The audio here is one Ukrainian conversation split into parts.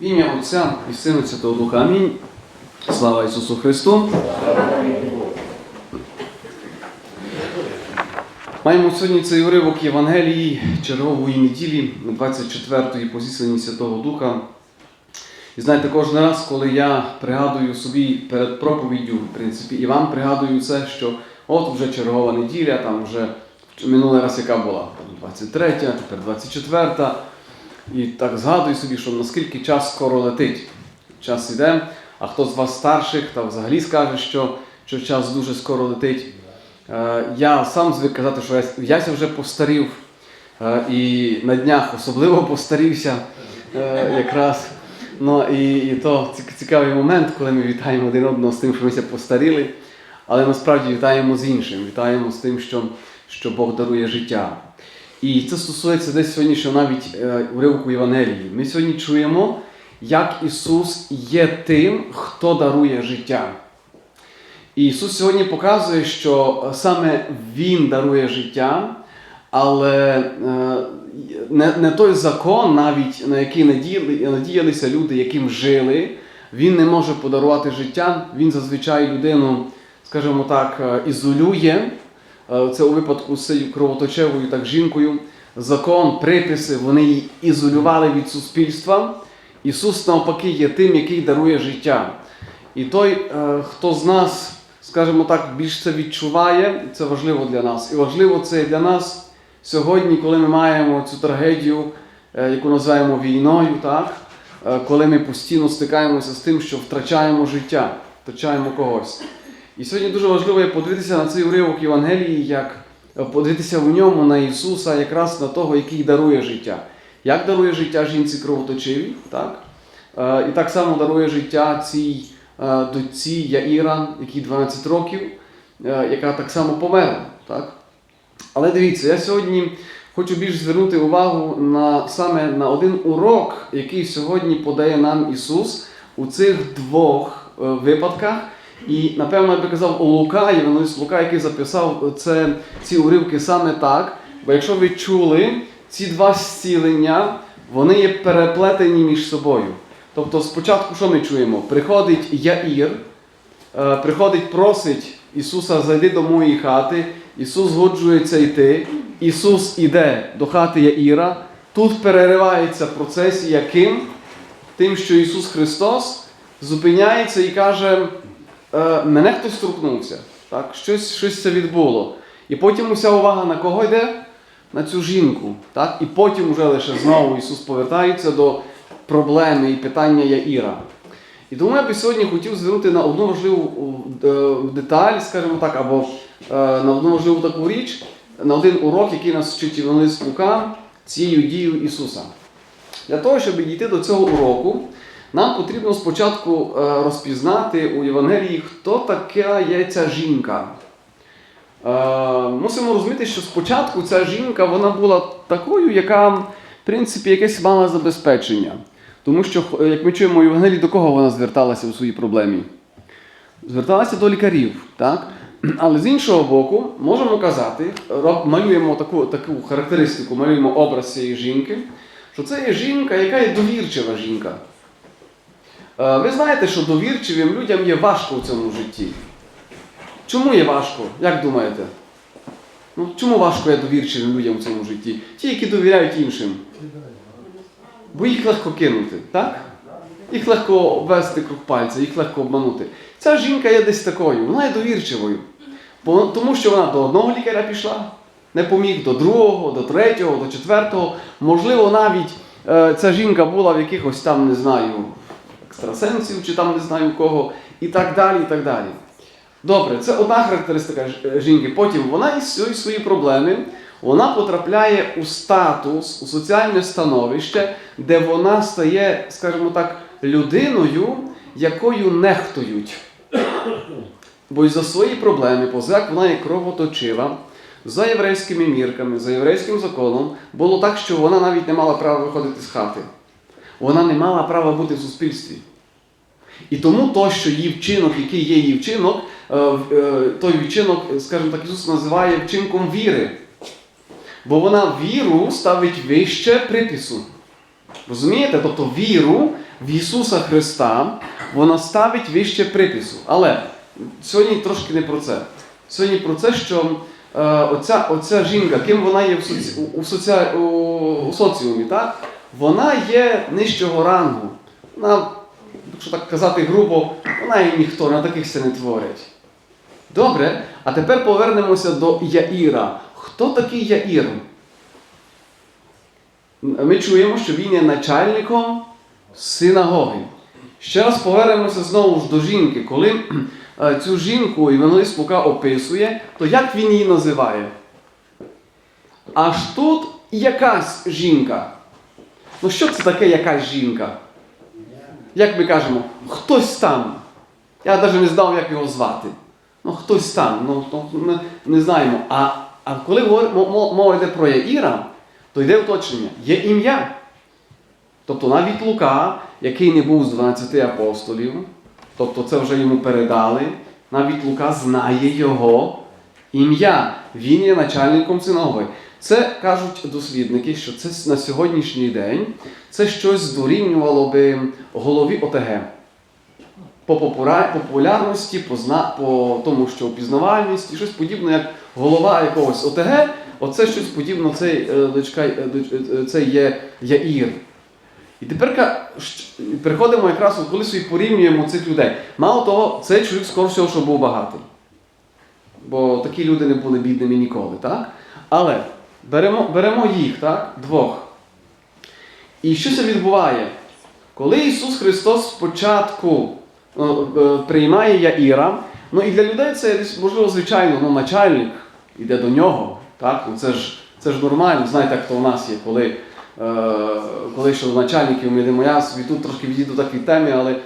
В ім'я Отця і Сина і Святого Духа. Амінь. Слава Ісусу Христу. Маємо сьогодні цей уривок Євангелії чергової неділі 24-ї позіслані Святого Духа. І знаєте, кожен раз, коли я пригадую собі перед проповіддю, в принципі, і вам пригадую це, що от вже чергова неділя, там вже минулий раз яка була? 23, тепер 24. І так згадую собі, що наскільки час скоро летить. Час іде, а хто з вас старших, та взагалі скаже, що, що час дуже скоро летить. Е, Я сам звик казати, що я, я вже постарів, е, і на днях особливо постарівся е, якраз. Ну і, і то цікавий момент, коли ми вітаємо один одного з тим, що ми ся постаріли, але насправді вітаємо з іншим, вітаємо з тим, що, що Бог дарує життя. І це стосується десь сьогоднішнього навіть е, уривку Євангелії. Ми сьогодні чуємо, як Ісус є тим, хто дарує життя. І Ісус сьогодні показує, що е, саме Він дарує життя, але е, не, не той закон, навіть на який надіяли, надіялися люди, яким жили, він не може подарувати життя. Він зазвичай людину, скажімо так, е, ізолює. Е, Це у випадку з цією кровоточевою так жінкою. Закон, приписи, вони її ізолювали від суспільства. Ісус навпаки є тим, який дарує життя. І той, е, хто з нас, скажімо так, більш це відчуває, це важливо для нас. І важливо це для нас сьогодні, коли ми маємо цю трагедію, е, яку називаємо війною, так? Коли ми постійно стикаємося з тим, що втрачаємо життя, втрачаємо когось. І сьогодні дуже важливо є подивитися на цей уривок Євангелії, як е, подивитися в ньому на Ісуса, якраз на того, який дарує життя. Як дарує життя жінці кровоточивій, так? Е, І так само дарує життя цій е, дочці Яїра, якій 12 років, яка так само померла. Так? Але дивіться, я сьогодні хочу більш звернути увагу на саме на один урок, який сьогодні подає нам Ісус у цих двох випадках. І напевно я би казав у Лука, Лука, який записав це, ці уривки саме так. Бо якщо ви чули, ці два зцілення, вони є переплетені між собою. Тобто спочатку що ми чуємо? Приходить Яїр, е, приходить, просить Ісуса, зайди до моєї хати. Ісус згоджується йти. Ісус іде до хати Яїра. Тут переривається процесія ким? Тим, що Ісус Христос зупиняється і каже, «Е, мене хтось торкнувся. Так? Щось, щось це відбуло. І потім уся увага на кого йде? На цю жінку. Так? І потім вже лише знову Ісус повертається до проблеми і питання Яїра. І тому я би сьогодні хотів звернути на одну важливу е, деталь, скажімо так, або е, на одну важливу таку річ, на один урок, який нас вчить Євангелист Лука цією дією Ісуса. Для того, щоб дійти до цього уроку, нам потрібно спочатку е, розпізнати у Євангелії, хто така є ця жінка. Е, Мусимо розуміти, що спочатку ця жінка вона була такою, яка, в принципі, якесь мала забезпечення. Тому що, е, як ми чуємо у Євангелії, до кого вона зверталася у своїй проблемі? Зверталася до лікарів. Так? Але з іншого боку, можемо казати, малюємо таку, таку характеристику, малюємо образ цієї жінки, що це є жінка, яка є довірчива жінка. Е, Ви знаєте, що довірчивим людям є важко у цьому житті. Чому є важко? Як думаєте? Ну, чому важко є довірчивим людям у цьому житті? Ті, які довіряють іншим. Бо їх легко кинути, так? Їх легко обвести круг пальця, їх легко обманути. Ця жінка є десь такою, вона є довірчивою. Тому що вона до одного лікаря пішла, не поміг, до другого, до третього, до четвертого. Можливо, навіть е, ця жінка була в якихось там, не знаю, екстрасенсів чи там не знаю кого, і так далі, і так далі. Добре, це одна характеристика е, жінки. Потім вона із цієї свої проблеми вона потрапляє у статус, у соціальне становище, де вона стає, скажімо так, людиною, якою нехтують. Бо й за свої проблеми, поза як вона є кровоточива, за єврейськими мірками, за єврейським законом, було так, що вона навіть не мала права виходити з хати. Вона не мала права бути в суспільстві. І тому то, що її вчинок, який є її вчинок, е, е, той вчинок, скажімо так, Ісус називає вчинком віри. Бо вона віру ставить вище припису. Розумієте? Тобто віру в Ісуса Христа, вона ставить вище припису. Але сьогодні трошки не про це. Сьогодні про це, що е, оця, оця жінка, ким вона є в, соці, у, соці, у соціумі, так? Вона є нижчого рангу. Вона, якщо так казати грубо, вона є ніхто, на таких це не творять. Добре, а тепер повернемося до Яїра. Хто такий Яїр? Ми чуємо, що він є начальником синагоги. Ще раз повернемося знову ж до жінки. Коли е, цю жінку Євангелист Лука описує, то як він її називає? Аж тут якась жінка. Ну що це таке якась жінка? Як ми кажемо, хтось там. Я навіть не знав, як його звати. Ну, хтось там, ну, ми не знаємо. А, а коли мова йде про Яїра, то йде уточнення. Є ім'я. Тобто навіть Лука, який не був з 12 апостолів, тобто це вже йому передали, навіть Лука знає його ім'я. Він є начальником синагоги. Це кажуть дослідники, що це на сьогоднішній день це щось дорівнювало би голові ОТГ. По популярності, по, зна... по тому, що впізнавальності, щось подібне, як голова якогось ОТГ, оце щось подібне, цей, е, е, е, це є Яїр. І тепер приходимо якраз, коли собі порівнюємо цих людей. Мало того, цей чоловік скоро всього, що був багатий. Бо такі люди не були бідними ніколи, так? Але беремо, беремо їх, так? Двох. І що це відбуває? Коли Ісус Христос спочатку е, е, приймає Яїра, ну і для людей це можливо, звичайно, ну, начальник йде до нього. Так? Ну, це, ж, це ж нормально, знаєте, як то у нас є, коли, е, коли що начальників ми йдемо, я собі тут трошки відійду так від теми, але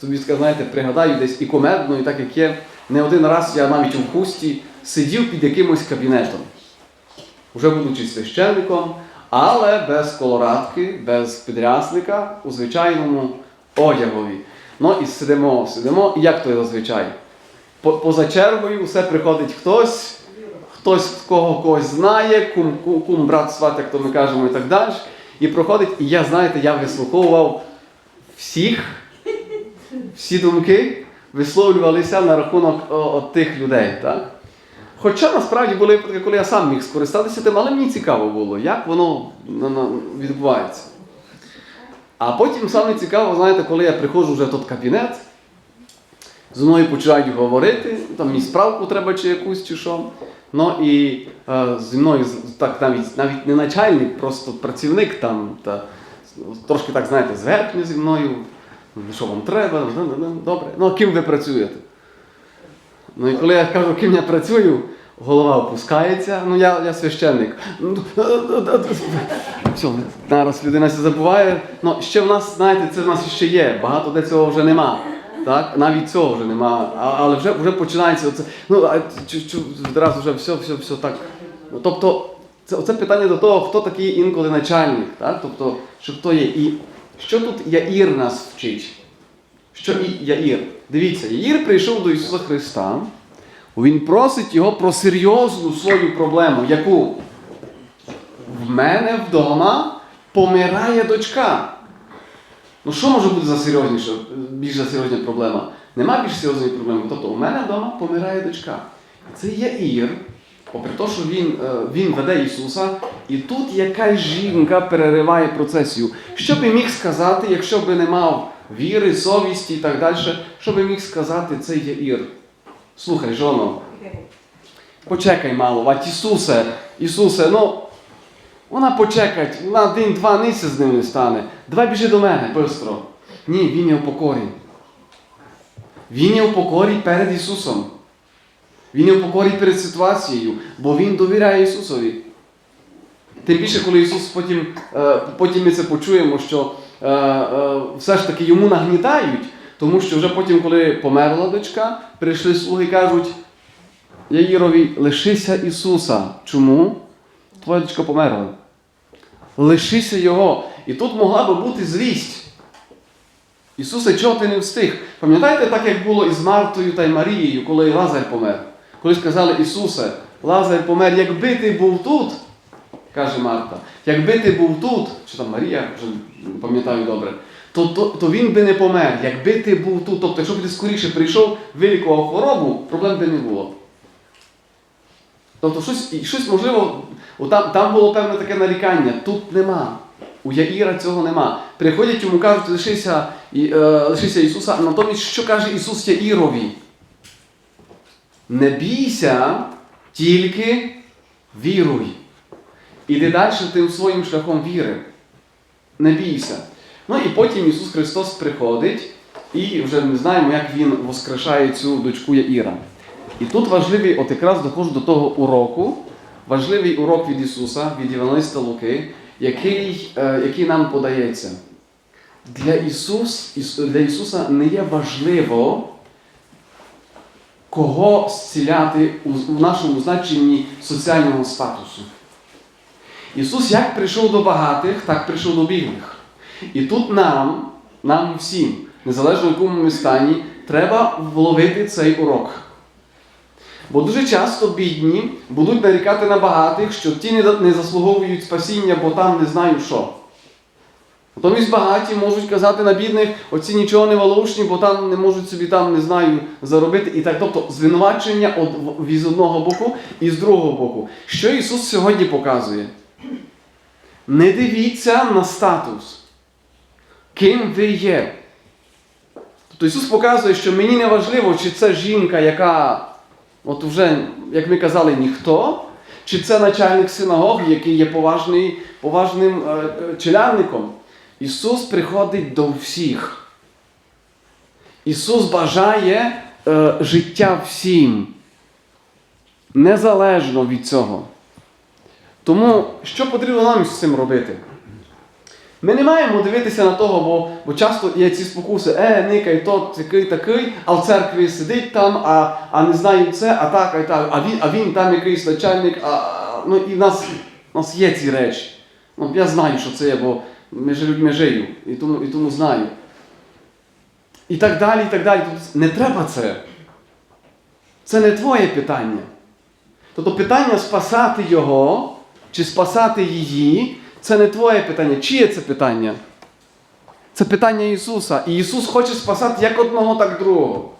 собі знаєте, пригадаю десь і комедно, і так як є. Не один раз я навіть у хусті сидів під якимось кабінетом, вже будучи священником, але без колорадки, без підрясника у звичайному одягові. Ну і сидимо, сидимо, і як то зазвичай? Поза чергою все приходить хтось, хтось кого когось знає, кум, кум, кум брат, сват, як то ми кажемо, і так далі. І проходить, і я, знаєте, я вислуховував всіх, всі думки висловлювалися на рахунок о, от тих людей. Так? Хоча насправді були випадки, коли я сам міг скористатися тим, але мені цікаво було, як воно відбувається. А потім саме цікаво, знаєте, коли я приходжу вже в той кабінет, зі мною починають говорити, там мені справку треба чи якусь, чи що. Ну і е, зі мною так навіть, навіть не начальник, просто працівник там, та, трошки так, знаєте, зверхньо зі мною. Ну, Що вам треба? Ну, ну, Добре. Ну, а ким ви працюєте? Ну і коли я кажу, ким я працюю, голова опускається, ну я, я священник. Ну, Все, зараз людина все забуває. Ну, ще в нас, знаєте, це в нас ще є. Багато де цього вже нема. Так? Навіть цього вже нема. Але вже, вже починається оце. Ну, а одразу вже все, все, все так. Ну, тобто, це, це питання до того, хто такий інколи начальник. Так? Тобто, що хто є. І що тут Яїр нас вчить? Що і Яїр? Дивіться, Яїр прийшов до Ісуса Христа, він просить його про серйозну свою проблему. Яку? В мене вдома помирає дочка. Ну що може бути за серйозніше, більш за серйозна проблема? Нема більш серйозної проблеми. Тобто у мене вдома помирає дочка. Це Яїр, попри те, що він, е, він веде Ісуса, і тут якась жінка перериває процесію. Що би міг сказати, якщо би не мав віри, совісті і так далі, що би міг сказати цей Яїр? Слухай, жоно, почекай мало, Ісусе, Ісусе, ну вона почекать, вона день-два ниці з ним не стане. Давай біжи до мене, бистро. Ні, він є в покорі. Він є в покорі перед Ісусом. Він є в покорі перед ситуацією, бо Він довіряє Ісусові. Тим більше, коли Ісус потім, е, потім ми це почуємо, що все ж таки йому нагнітають, тому що вже потім, коли померла дочка, прийшли слуги і кажуть, Яїрові, лишися Ісуса. Чому? Твоя дочка померла. Лишися Його. І тут могла би бути злість. Ісусе, чого ти не встиг? Пам'ятаєте, так як було із Мартою та й Марією, коли Лазар помер? Коли сказали Ісусе, Лазар помер, якби ти був тут, каже Марта, якби ти був тут, чи там Марія, вже пам'ятаю добре, то, то, то він би не помер. Якби ти був тут, тобто, якщо б ти скоріше прийшов, вилікував хворобу, проблем би не було. Тобто щось, щось можливо, там, там було певне таке нарікання, тут нема. У Яїра цього нема. Приходять йому кажуть, лишися, і, е, лишися Ісуса. Натомість, що каже Ісус Яїрові? Не бійся, тільки віруй. Іди далі тим своїм шляхом віри. Не бійся. Ну і потім Ісус Христос приходить, і вже не знаємо, як Він воскрешає цю дочку Яїра. І тут важливий, от якраз доходжу до того уроку, важливий урок від Ісуса, від Євангелиста Луки, який, е, який нам подається. Для, Ісус, для Ісуса не є важливо, кого зціляти у, у нашому значенні соціального статусу. Ісус як прийшов до багатих, так прийшов до бідних. І тут нам, нам всім, незалежно в якому ми стані, треба вловити цей урок. Бо дуже часто бідні будуть нарікати на багатих, що ті не, заслуговують спасіння, бо там не знаю що. Натомість багаті можуть казати на бідних, оці нічого не волошні, бо там не можуть собі там, не знаю, заробити. І так, тобто звинувачення од, в- з одного боку і з другого боку. Що Ісус сьогодні показує? Не дивіться на статус, ким ви є. Тобто Ісус показує, що мені не важливо, чи це жінка, яка, от вже, як ми казали, ніхто, чи це начальник синагоги, який є поважний, поважним е, е, челядником. Ісус приходить до всіх. Ісус бажає е, життя всім, незалежно від цього. Тому що потрібно нам з цим робити? Ми не маємо дивитися на того, бо, бо часто є ці спокуси, е, никай, тот такий такий, а в церкві сидить там, а, а не знаю це, а так, а так, а він, а він там якийсь начальник, а, ну і в нас, в нас є ці речі. Ну, я знаю, що це є, бо між людьми жию, і тому, і тому знаю. І так далі, і так далі. Тобто не треба це. Це не твоє питання. Тобто питання спасати його чи спасати її, це не твоє питання. Чиє це питання? Це питання Ісуса. І Ісус хоче спасати як одного, так другого.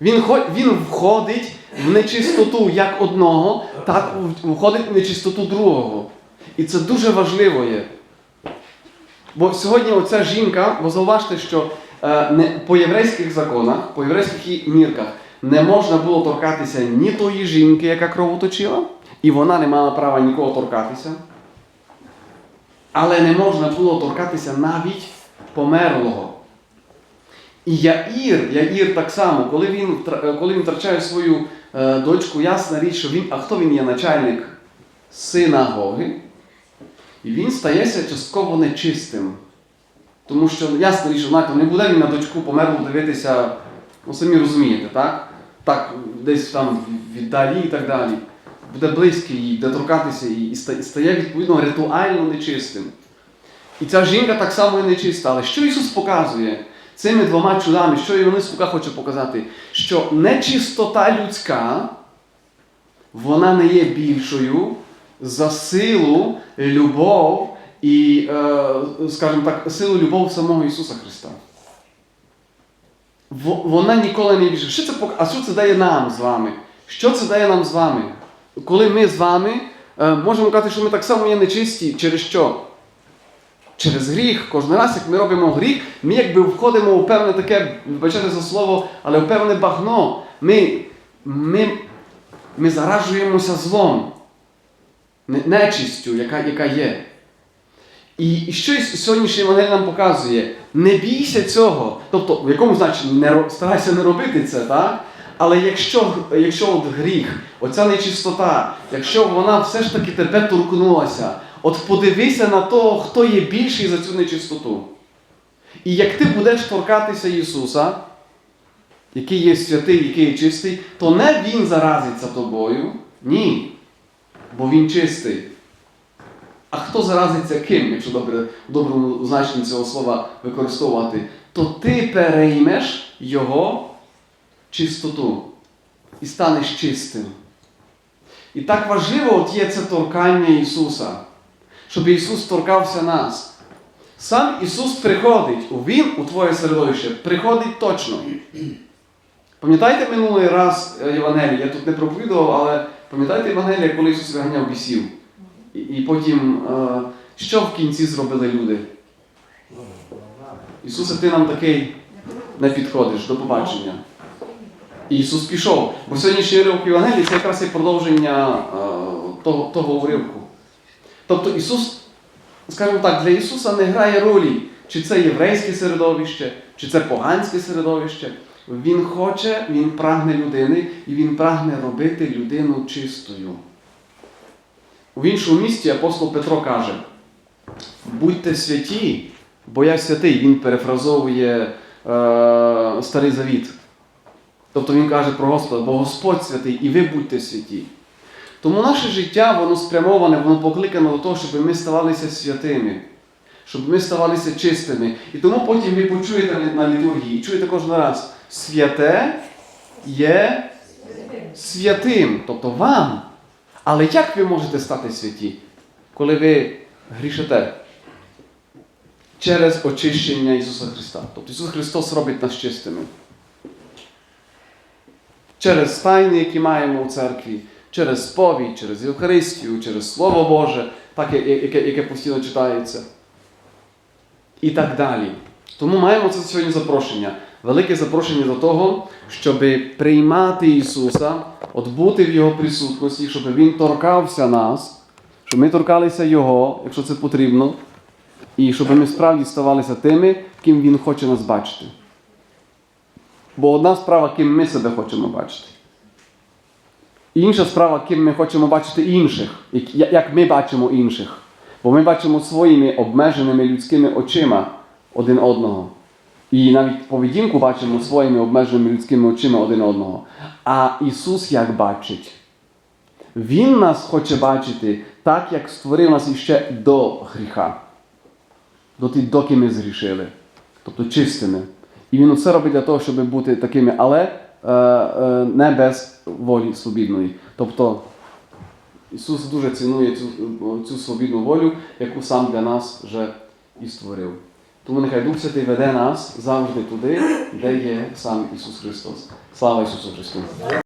Він, він входить в нечистоту як одного, так входить в нечистоту другого. І це дуже важливо є. Бо сьогодні оця жінка, бо зауважте, що е, не, по єврейських законах, по єврейських мірках не можна було торкатися ні тої жінки, яка кровоточила, і вона не мала права нікого торкатися. Але не можна було торкатися навіть померлого. І Яїр, Яїр так само, коли він, коли він втрачає свою е, дочку, ясна річ, що він, а хто він є начальник синагоги, і він стається частково нечистим. Тому що, ясна річ, знаєте, не буде він на дочку померлу дивитися, ну самі розумієте, так? Так, десь там віддалі і так далі. Буде близький їй, буде торкатися її, і стає відповідно ритуально нечистим. І ця жінка так само і нечиста. Але що Ісус показує цими двома чудами, що Іван Лука хоче показати? Що нечистота людська, вона не є більшою за силу, любов і, е, скажімо так, силу любов самого Ісуса Христа. Вона ніколи не більше. Що це, пок- а що це дає нам з вами? Що це дає нам з вами? Коли ми з вами е, можемо казати, що ми так само є нечисті, через що? Через гріх. Кожен раз, як ми робимо гріх, ми якби входимо у певне таке, вибачайте за слово, але у певне багно. Ми, ми, ми заражуємося злом, нечистю, яка, яка є. І, і що сьогоднішній Євангелій нам показує? Не бійся цього. Тобто, в якому значенні не, старайся не робити це, так? Але якщо, якщо от гріх, оця нечистота, якщо вона все ж таки тебе торкнулася, от подивися на того, хто є більший за цю нечистоту. І як ти будеш торкатися Ісуса, який є святий, який є чистий, то не Він заразиться тобою, ні. Бо Він чистий. А хто заразиться ким, якщо добре, доброму значенні цього слова використовувати, то ти переймеш його чистоту і станеш чистим. І так важливо от є це торкання Ісуса, щоб Ісус торкався нас. Сам Ісус приходить, Він у твоє середовище приходить точно. Пам'ятаєте минулий раз е, Євангелія? Я тут не проповідував, але пам'ятаєте Євангелія, коли Ісус виганяв бісів? І, і потім, е, що в кінці зробили люди? Ісусе, ти нам такий не підходиш, до побачення. І Ісус пішов. Бо сьогоднішній уривок Євангелії це якраз є продовження е, того, того уривку. Тобто Ісус, скажімо так, для Ісуса не грає ролі, чи це єврейське середовище, чи це поганське середовище. Він хоче, він прагне людини, і він прагне робити людину чистою. В іншому місті апостол Петро каже: будьте святі, бо я святий. Він перефразовує е, Старий Завіт. Тобто він каже про Господа, бо Господь святий, і ви будьте святі. Тому наше життя, воно спрямоване, воно покликано до того, щоб ми ставалися святими, щоб ми ставалися чистими. І тому потім ви почуєте на літургії, і чуєте кожен раз, святе є святим, тобто вам. Але як ви можете стати святі, коли ви грішите? Через очищення Ісуса Христа. Тобто Ісус Христос робить нас чистими. Через тайни, які маємо у церкві, через сповідь, через Євхаристію, через Слово Боже, так, яке, яке постійно читається. І так далі. Тому маємо це сьогодні запрошення. Велике запрошення до того, щоб приймати Ісуса, от в Його присутності, щоб Він торкався нас, щоб ми торкалися Його, якщо це потрібно, і щоб ми справді ставалися тими, ким Він хоче нас бачити. Бо одна справа, ким ми себе хочемо бачити. Інша справа, ким ми хочемо бачити інших, як- ми бачимо інших. Бо ми бачимо своїми обмеженими людськими очима один одного. І навіть поведінку бачимо своїми обмеженими людськими очима один одного. А Ісус як бачить? Він нас хоче бачити так, як створив нас іще до гріха. Доти, доки ми згрішили. Тобто чистими. І він усе робить для того, щоб бути такими, але е, е, не без волі свобідної. Тобто Ісус дуже цінує цю, цю свобідну волю, яку сам для нас вже і створив. Тому нехай Дух Святий веде нас завжди туди, де є сам Ісус Христос. Слава Ісусу Христу!